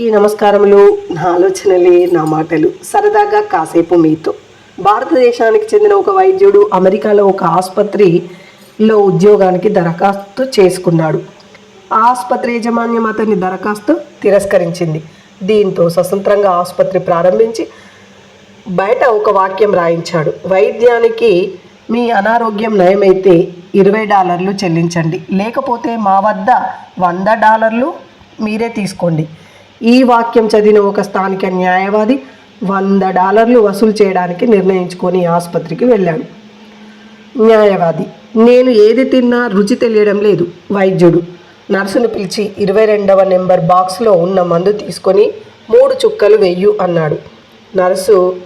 అందరికీ నమస్కారములు. నా ఆలోచనలే నా మాటలు. సరదాగా కాసేపు మీతో. భారతదేశానికి చెందిన ఒక వైద్యుడు అమెరికాలో ఒక ఆసుపత్రిలో ఉద్యోగానికి దరఖాస్తు చేసుకున్నాడు. ఆ ఆసుపత్రి యాజమాన్యం అతని దరఖాస్తు తిరస్కరించింది. దీంతో స్వతంత్రంగా ఆసుపత్రి ప్రారంభించి బయట ఒక వాక్యం రాయించాడు. వైద్యానికి మీ అనారోగ్యం నయమైతే ఇరవై డాలర్లు చెల్లించండి. లేకపోతే మా వద్ద వంద డాలర్లు మీరే తీసుకోండి. ఈ వాక్యం చదివిన ఒక స్థానిక న్యాయవాది వంద డాలర్లు వసూలు చేయడానికి నిర్ణయించుకొని ఆసుపత్రికి వెళ్ళాడు. న్యాయవాది నేను ఏది తిన్నా రుచి తెలియడం లేదు. వైద్యుడు నర్సును పిలిచి ఇరవై రెండవ నెంబర్ బాక్స్లో ఉన్న మందు తీసుకొని మూడు చుక్కలు వెయ్యు అన్నాడు. నర్సు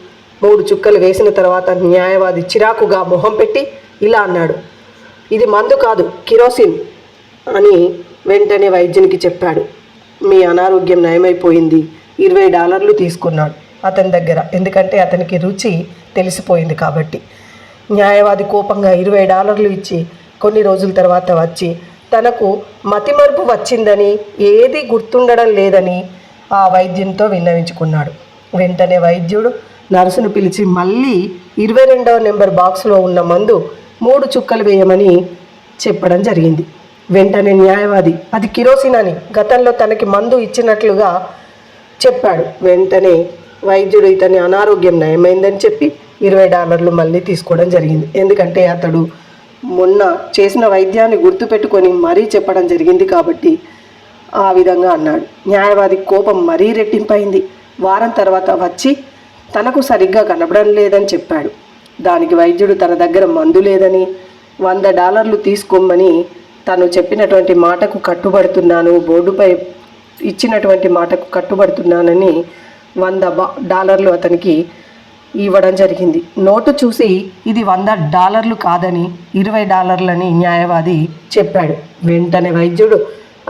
మూడు చుక్కలు వేసిన తర్వాత న్యాయవాది చిరాకుగా మొహం పెట్టి ఇలా అన్నాడు. ఇది మందు కాదు కిరోసిన్ అని వెంటనే వైద్యునికి చెప్పాడు. మీ అనారోగ్యం నయమైపోయింది. ఇరవై డాలర్లు తీసుకున్నాడు అతని దగ్గర. ఎందుకంటే అతనికి రుచి తెలిసిపోయింది కాబట్టి. న్యాయవాది కోపంగా ఇరవై డాలర్లు ఇచ్చి కొన్ని రోజుల తర్వాత వచ్చి తనకు మతిమరుపు వచ్చిందని ఏది గుర్తుండడం లేదని ఆ వైద్యంతో విన్నవించుకున్నాడు. వెంటనే వైద్యుడు నర్సును పిలిచి మళ్ళీ ఇరవై రెండవ నెంబర్ బాక్స్లో ఉన్న మందు మూడు చుక్కలు వేయమని చెప్పడం జరిగింది. వెంటనే న్యాయవాది అది కిరోసిన్ అని గతంలో తనకి మందు ఇచ్చినట్లుగా చెప్పాడు. వెంటనే వైద్యుడు ఇతని అనారోగ్యం నయమైందని చెప్పి ఇరవై డాలర్లు మళ్ళీ తీసుకోవడం జరిగింది. ఎందుకంటే అతడు మొన్న చేసిన వైద్యాన్ని గుర్తుపెట్టుకొని మరీ చెప్పడం జరిగింది కాబట్టి ఆ విధంగా అన్నాడు. న్యాయవాది కోపం మరీ రెట్టింపైంది. వారం తర్వాత వచ్చి తనకు సరిగ్గా కనబడడం లేదని చెప్పాడు. దానికి వైద్యుడు తన దగ్గర మందు లేదని వంద డాలర్లు తీసుకోమని తను చెప్పినటువంటి మాటకు కట్టుబడుతున్నాను బోర్డుపై ఇచ్చినటువంటి మాటకు కట్టుబడుతున్నానని వంద డాలర్లు అతనికి ఇవ్వడం జరిగింది. నోటు చూసి ఇది వంద డాలర్లు కాదని ఇరవై డాలర్లని న్యాయవాది చెప్పాడు. వెంటనే వైద్యుడు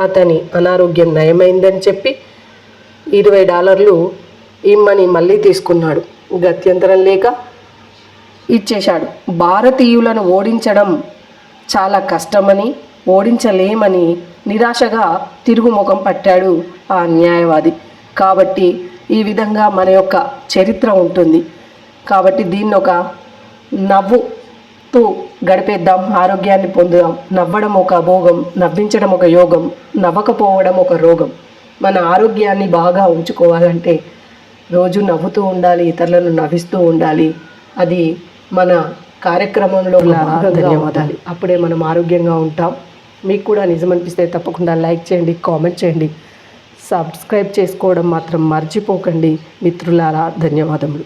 అతని అనారోగ్యం నయమైందని చెప్పి ఇరవై డాలర్లు ఇమ్మని మళ్ళీ తీసుకున్నాడు. గత్యంతరం లేక ఇచ్చేశాడు. భారతీయులను ఓడించడం చాలా కష్టమని ఓడించలేమని నిరాశగా తిరుగుముఖం పట్టాడు ఆ న్యాయవాది. కాబట్టి ఈ విధంగా మన యొక్క చరిత్ర ఉంటుంది. కాబట్టి దీన్ని ఒక నవ్వుతూ గడిపేద్దాం ఆరోగ్యాన్ని పొందుదాం. నవ్వడం ఒక భోగం నవ్వించడం ఒక యోగం నవ్వకపోవడం ఒక రోగం. మన ఆరోగ్యాన్ని బాగా ఉంచుకోవాలంటే రోజు నవ్వుతూ ఉండాలి ఇతరులను నవ్విస్తూ ఉండాలి. అది మన కార్యక్రమంలో ధన్యవాదాలు అప్పుడే మనం ఆరోగ్యంగా ఉంటాం. మీకు కూడా నిజం అనిపిస్తే తప్పకుండా లైక్ చేయండి కామెంట్ చేయండి. సబ్స్క్రైబ్ చేసుకోవడం మాత్రం మర్చిపోకండి. మిత్రులారా ధన్యవాదములు.